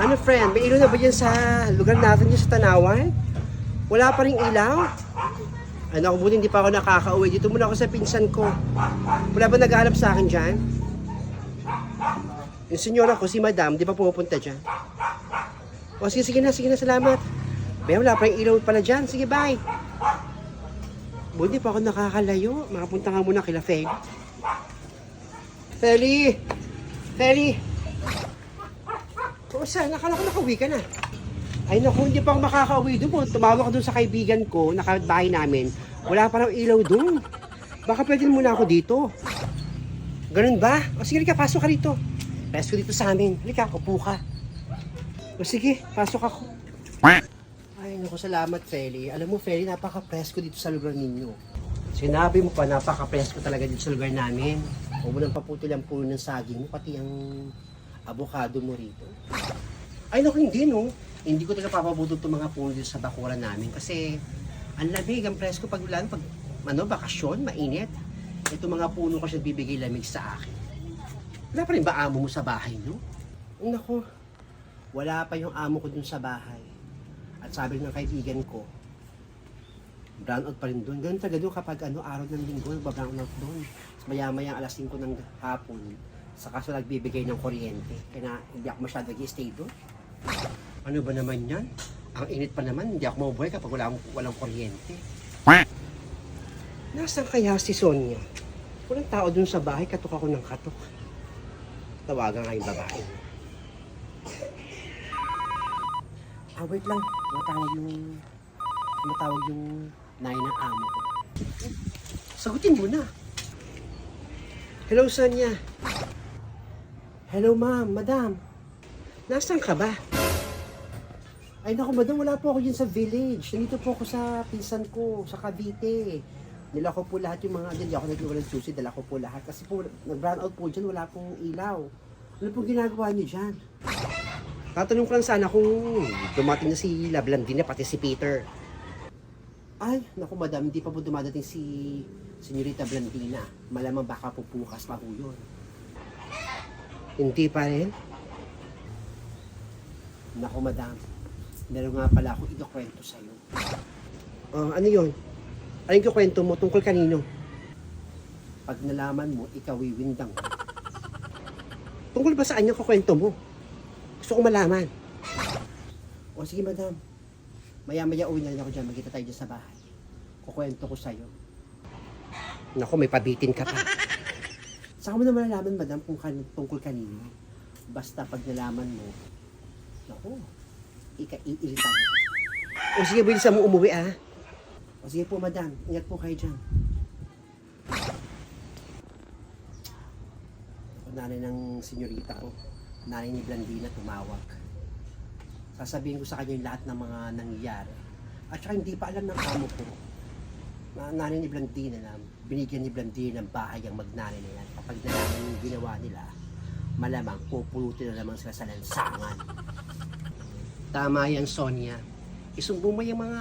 Ano friend, may ilaw na ba dyan sa lugar natin dyan sa Tanawan? Wala pa rin ilaw? Ano ako buti hindi pa ako nakakauwi. Dito muna ako sa pinsan ko. Wala ba naghahanap sa akin dyan? Yung senyora ko, si madam, di ba pumupunta dyan? O sige, sige na, sige na, salamat. Pero wala pa rin ilaw pala dyan. Sige, bye. Buti pa ako nakakalayo. Makapunta nga muna kila Feli. Feli! Feli! O saan? Nakala ko nakauwi ka na. Ay naku, hindi pa ako makakauwi doon. Tumawag ako doon sa kaibigan ko, nakabahay namin. Wala pa raw ilaw doon. Baka pwede muna ako dito. Ganun ba? O sige, ka, pasok ka rito. Presko dito sa amin. Halika, upo ka. O sige, pasok ako. Ay, naku, salamat, Feli. Alam mo, Feli, napaka-presko dito sa lugar ninyo. Sinabi mo pa, napaka-presko talaga dito sa lugar namin. Huwag mo nang paputol ang puno ng saging mo, pati ang avocado mo rito. Ay, naku, hindi, no. Hindi ko talaga papabutot itong mga puno dito sa bakuran namin kasi ang lamig, ang presko pag ulan, pag ano, bakasyon, mainit. Ito mga puno kasi bibigay lamig sa akin. Wala pa rin ba amo mo sa bahay, no? Naku, wala pa yung amo ko dun sa bahay. At sabi ng kaibigan ko, brown out pa rin doon. Ganun talaga doon kapag ano, araw ng linggo, nagbabrown out doon. Maya-maya alas 5 ng hapon, saka sa nagbibigay ng kuryente. Kaya na, hindi ako masyado nag-stay doon. Ano ba naman yan? Ang init pa naman, hindi ako mabuhay kapag wala, walang kuryente. Nasaan kaya si Sonia? Walang tao dun sa bahay, katok ako ng katok. Tawagan nga yung babae. Ah, wait lang. Matawag yung... Matawag yung nai ng amo ko. Sagutin mo na. Hello, Sonia. Hello, ma'am, madam. Nasaan ka ba? Ay naku, madam, wala po ako dyan sa village. Nandito po ako sa pinsan ko, sa Cavite. Nila ko po lahat yung mga, hindi ako nagkiwa ng susi, dala ko po lahat. Kasi po, nag-brown out po dyan, wala pong ilaw. Ano pong ginagawa niyo dyan? Tatanong ko lang sana kung dumating na si Lablandina, pati si Peter. Ay, naku madam, hindi pa po dumadating si Senyorita Blandina. Malamang baka po bukas pa po yun. Hindi pa rin? Naku madam, meron nga pala ako ikukwento sa'yo. Oh, ano yun? Ano yung kwento mo tungkol kanino? Pag nalaman mo, ikaw wiwindang. Tungkol ba saan yung kukwento mo? Gusto ko malaman. O sige madam, maya-maya uwi na rin ako dyan. Magkita tayo dyan sa bahay. Kukwento ko sa'yo. Naku, may pabitin ka pa. Saan mo na malalaman, madam, kung kan tungkol kanino? Basta pag nalaman mo, naku, ika-iirita mo. O sige, bilisan mo umuwi ah. O sige po, madam. Ingat po kayo dyan. Ako nanay ng senyorita ko. Nanay ni Blandina tumawag. Sasabihin ko sa kanya yung lahat ng mga nangyayari. At saka hindi pa alam ng amo ko na nanay ni Blandina na binigyan ni Blandina ng bahay ang magnanay na yan. Kapag nalaman yung ginawa nila, malamang pupulutin na naman sila sa lansangan. Tama yan, Sonia. Isumbong mo yung mga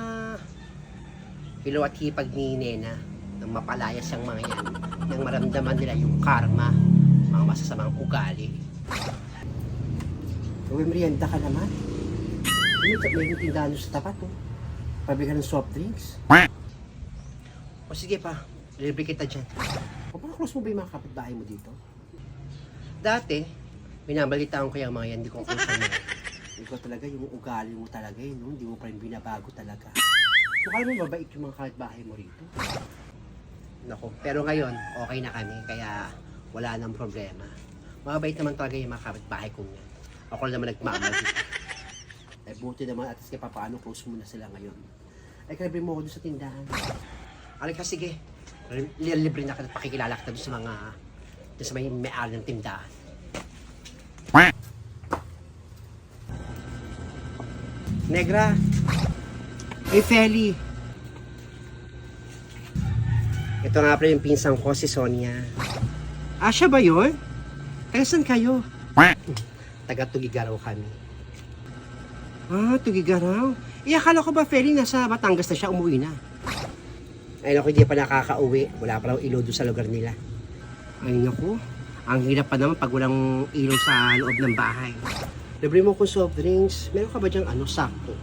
hilaw at hipag ni Nena nang mapalayas ang mga yan nang maramdaman nila yung karma mga masasamang ugali Uy, merienda ka naman may, may tindahan sa tapat oh. pabigyan ng soft drinks o sige pa libre kita dyan close mo ba yung mga kapitbahay mo dito dati binabalitaan ko yung mga yan hindi ko close mo ikaw talaga yung ugali mo talaga eh, no? hindi mo pa rin binabago talaga Mukha mo mabait yung mga kapitbahay mo rito. Nako, pero ngayon, okay na kami, kaya wala nang problema. Mabait naman talaga yung mga kapitbahay kong yan. Ako lang naman nagmamali. Ay, buti naman at least paano close mo na sila ngayon. Ay, kalabi mo ako doon sa tindahan. Alika, sige. Libre na pakikilala doon sa mga, doon sa may may-ari ng tindahan. Negra, Hey, Feli. Ito nga pala yung pinsang ko, si Sonia. Ah, ba yun? Taga kayo? Taga Tugigaraw kami. Ah, Tugigaraw. Eh, akala ko ba, Feli, nasa Batangas na siya, umuwi na. Ay, naku, hindi pa nakakauwi. Wala pa raw ilaw doon sa lugar nila. Ay, naku. Ang hirap pa naman pag walang ilaw sa loob ng bahay. Libre mo ko soft drinks. Meron ka ba dyan ano, sakto?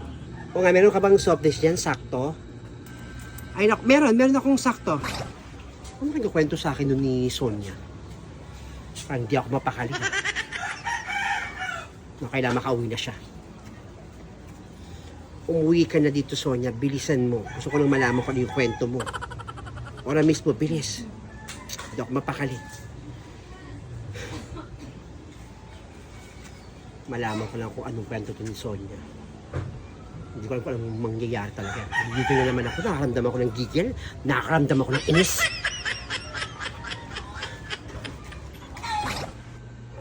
O nga, meron ka bang soft drinks dyan, sakto? Ay, nak meron, meron akong sakto. Ano nagkukwento sa akin nun ni Sonia? Parang di ako mapakali. Na kailangan makauwi na siya. Umuwi ka na dito, Sonia. Bilisan mo. Gusto ko nang malaman kung ano yung kwento mo. Ora mismo, bilis. Hindi ako mapakali. Malaman ko lang kung anong kwento to ni Sonia. Hindi ko alam kung anong mangyayari talaga. Dito na naman ako, nakaramdam ako ng gigil, nakaramdam ako ng inis.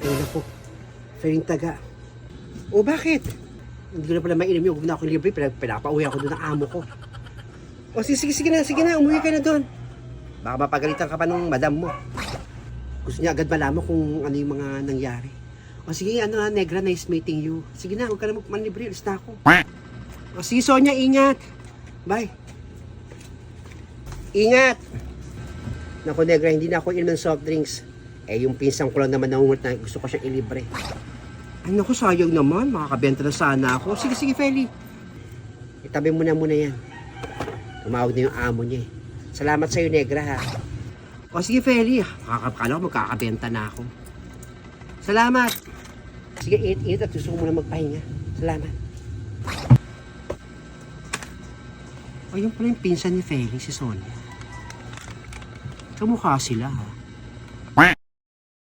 Ay naku, feeling taga. O bakit? Hindi na pala mainim yung huwag na ako libre, pinapauwi ako doon ng amo ko. O sige, sige, sige na, sige na, umuwi ka na doon. Baka mapagalitan ka pa ng madam mo. Gusto niya agad malaman kung ano yung mga nangyari. O sige, ano nga, Negra, nice meeting you. Sige na, huwag ka na magmanlibre, alis na ako. O sige, Sonia, ingat. Bye. Ingat. Naku, Negra, hindi na ako inom soft drinks. Eh, yung pinsang ko lang naman nangungut na gusto ko siyang ilibre. Ay, naku, sayang naman. Makakabenta na sana ako. Sige, sige, Feli. Itabi mo na muna yan. Tumawag na yung amo niya eh. Salamat sa'yo, Negra, ha. O sige, Feli. Makakakala ko magkakabenta na ako. Salamat. Sige, init-init at gusto ko muna magpahinga. Salamat. O, yun pala yung pinsan ni Feli, si Sonia. Kamukha sila, ha.